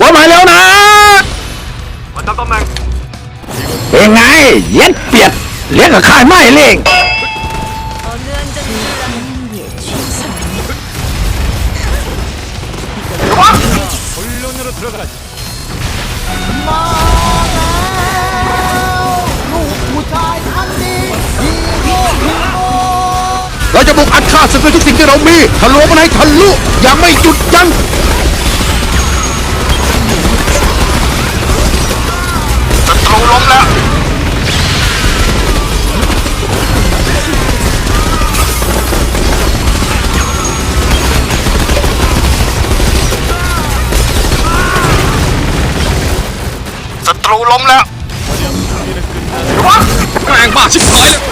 ว่ามาแล้วนะมาจับตำแหน่งเป็นไง เย็ดเปียดเลี้ยงกับข้าไม่เล่งเราจะบุกอัดฆ่าศัตรูทุกสิ่งที่เรามีทะลุมันให้ทะลุยังไม่หยุดยัง ตรูล้มแล้วแรงบ้าชิบหายเลย